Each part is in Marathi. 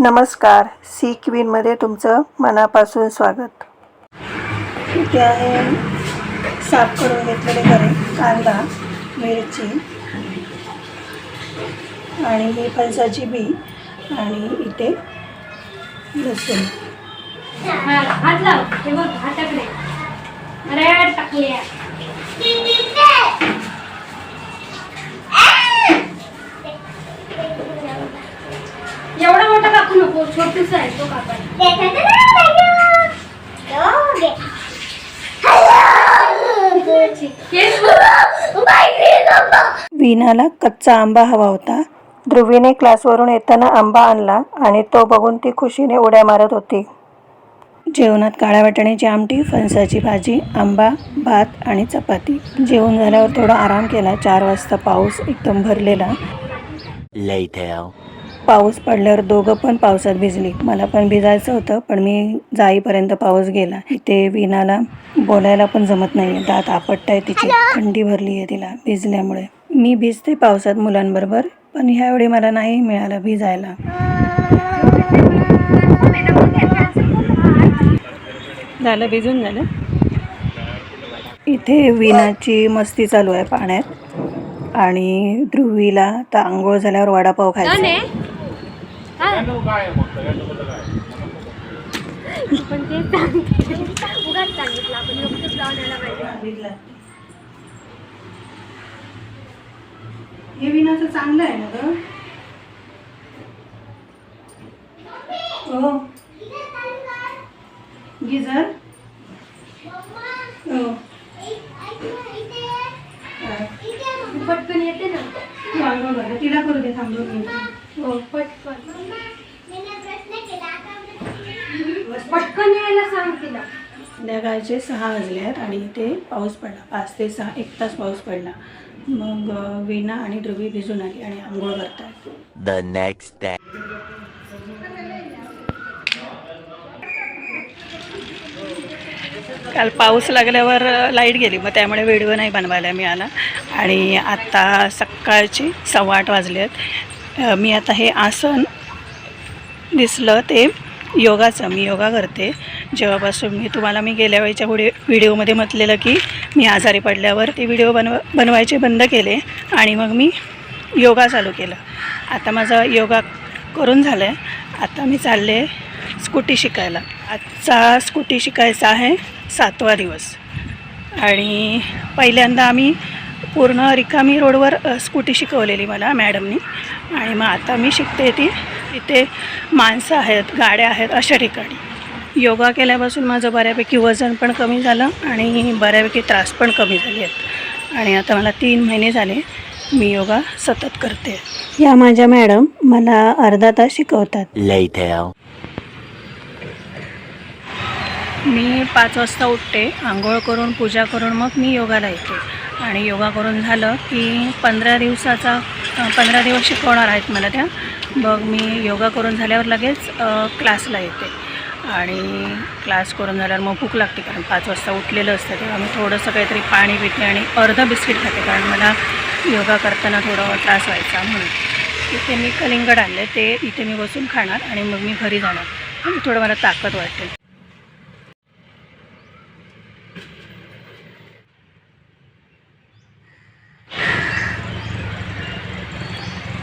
नमस्कार. सी क्वीनमध्ये तुमचं मनापासून स्वागत. इथे आहे. साफ करून घेतलेले गरे कांदा मिरची आणि ही फणसाची बी आणि इथे लसूण. हात लाव. हे बघ हाताकडे. अरे टाकले छोटूस आहे तो कापायचा केस वीणाला कच्चा आंबा हवा होता. ध्रुवीने क्लासवरून येताना आंबा आणला आणि तो बघून ती खुशीने उड्या मारत होती. जेवणात काळ्या वाटाण्याची आमटी फणसाची भाजी आंबा भात आणि चपाती. जेवण झाल्यावर थोडा आराम केला. चार वाजता पाऊस एकदम भरलेला. पाऊस पडल्यावर दोघं पण पावसात भिजली. मला पण भिजायचं होतं पण मी जाईपर्यंत पाऊस गेला. इथे विणाला बोलायला पण जमत नाही दात आपटताय तिची. थंडी भरली आहे तिला भिजल्यामुळे. मी भिजते पावसात मुलांबरोबर पण ह्यावेळी मला नाही मिळालं भिजायला. झालं भिजून झालं. इथे विणाची मस्ती चालू आहे पाण्यात. आणि ध्रुवीला तर आंघोळ झाल्यावर वडापाव खायचा पण ते उगाच सांगितलं आपण नुकतंच लावून यायला पाहिजे. हे विनाचं चांगलं आहे ना ग? हो गिझर हो? पटकन येते ना. तू आंघोळ कर तिला करू दे थांबून. हो पटकन. सांग तिला संध्याकाळचे सहा वाजले आहेत आणि इथे पाऊस पडला. पाच ते सहा एक तास पाऊस पडला. मग वीणा आणि ध्रुवी भिजून आली आणि आंघोळ करतात The next day. काल पाऊस लागल्यावर लाइट गेली. मग त्यामुळे व्हिडिओ नाही बनवायला मिळाला. आणि आत्ता सकाळची सव्वा आठ वाजले आहेत मी आता हे आसन दिसलं ते योगाचं मी योगा करते. जेव्हापासून मी तुम्हाला मी गेल्या वेळच्या पुढे व्हिडिओमध्ये म्हटलेलं की मी आजारी पडल्यावर ते व्हिडिओ बनव बनवायचे बंद केले आणि मग मी योगा चालू केलं. आता माझा योगा करून झालं आहे आता मी चालले स्कूटी शिकायला. आजचा स्कूटी शिकायचा आहे सातवा दिवस. आणि पहिल्यांदा आम्ही पूर्ण रिकामी रोडवर स्कूटी शिकवलेली मला मॅडमनी. आणि मग आता मी शिकते ती इथे माणसं आहेत गाड्या आहेत अशा ठिकाणी. योगा केल्यापासून माझं बऱ्यापैकी वजन पण कमी झालं आणि बऱ्यापैकी त्रास पण कमी झाले आहेत. आणि आता मला तीन महिने झाले मी योगा सतत करते. या माझ्या मॅडम मला अर्धा तास शिकवतात. मी पाच वाजता उठते आंघोळ करून पूजा करून मग मी योगाला येते. आणि योगा करून झालं की पंधरा दिवसाचा पंधरा दिवस शिकवणार आहेत मला त्या. मग मी योगा करून झाल्यावर लगेच क्लासला येते. आणि क्लास करून झाल्यावर मग भूक लागते कारण पाच वाजता उठलेलं असतं तेव्हा मी थोडंसं काहीतरी पाणी पिते आणि अर्धं बिस्किट खाते कारण मला योगा करताना थोडा त्रास व्हायचा म्हणून. इथे मी कलिंगड आणले ते इथे मी बसून खाणार आणि मग मी घरी जाणार. आणि थोडं मला ताकद वाटेल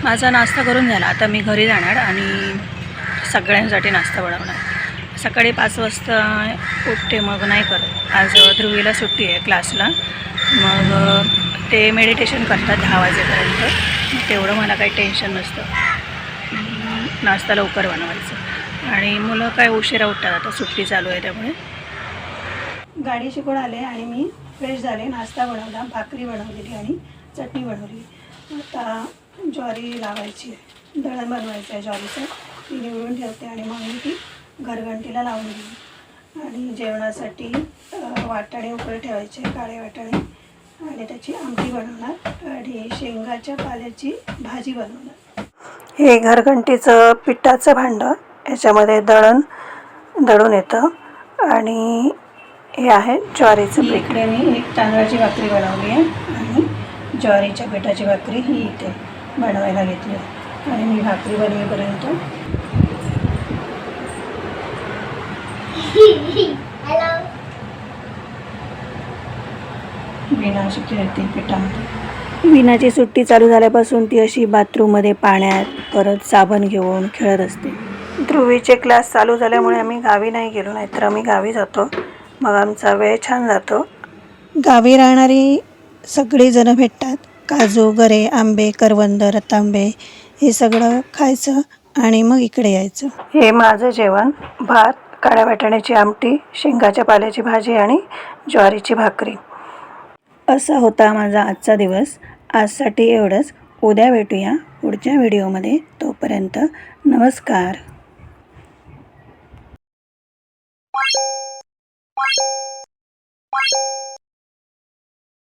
माझा नाश्ता करून झाला. आता मी घरी जाणार आणि सगळ्यांसाठी नाश्ता बनवणार. सकाळी पाच वाजता उठते मग नाही करत. आज ध्रुवीला सुट्टी आहे क्लासला. मग ते मेडिटेशन करतात दहा वाजेपर्यंत. तेवढं मला काही टेन्शन नसतं. नाश्ता लवकर बनवायचं. आणि मुलं काय उशिरा उठतात. आता सुट्टी चालू आहे त्यामुळे. गाडी शिकून आले आणि मी फ्रेश झाले. नाश्ता बनवला भाकरी बनवलेली आणि चटणी बनवली. आता ज्वारी लावायची आहे. दळण बनवायचं आहे ज्वारीचं. ती निवडून ठेवते आणि मग मी ती घरघंटीला लावून घेईन आणि जेवणासाठी वाटाणे उकळे ठेवायचे काळे वाटाणे. आणि त्याची आमटी बनवणार. आणि शेंगाच्या पाल्याची भाजी बनवणार. हे घरघंटीचं पिठाचं भांडं. याच्यामध्ये दळण दळून येतं. आणि हे आहे ज्वारीचं पीठ. इकडे मी एक तांदळाची भाकरी बनवली आहे. ज्वारीच्या पिठाची भाकरी ही इथे बनवायला घेतली आणि मी भाकरी बनवेपर्यंत हॅलो विना खेळते पिठामध्ये. विनाची सुट्टी चालू झाल्यापासून ती अशी बाथरूममध्ये पाण्यात परत साबण घेऊन खेळत असते. ध्रुवीचे क्लास चालू झाल्यामुळे आम्ही गावी नाही गेलो नाहीतर आम्ही गावी जातो. मग आमचा वेळ छान जातो. गावी राहणारी सगळीजणं भेटतात. काजू गरे आंबे करवंद रतांबे हे सगळं खायचं आणि मग इकडे यायचं. हे माझं जेवण. भात काळ्या वाटाण्याची आमटी शेंगाच्या पाल्याची भाजी आणि ज्वारीची भाकरी. असा होता माझा आजचा दिवस. आजसाठी एवढंच. उद्या भेटूया पुढच्या व्हिडिओमध्ये. तोपर्यंत नमस्कार.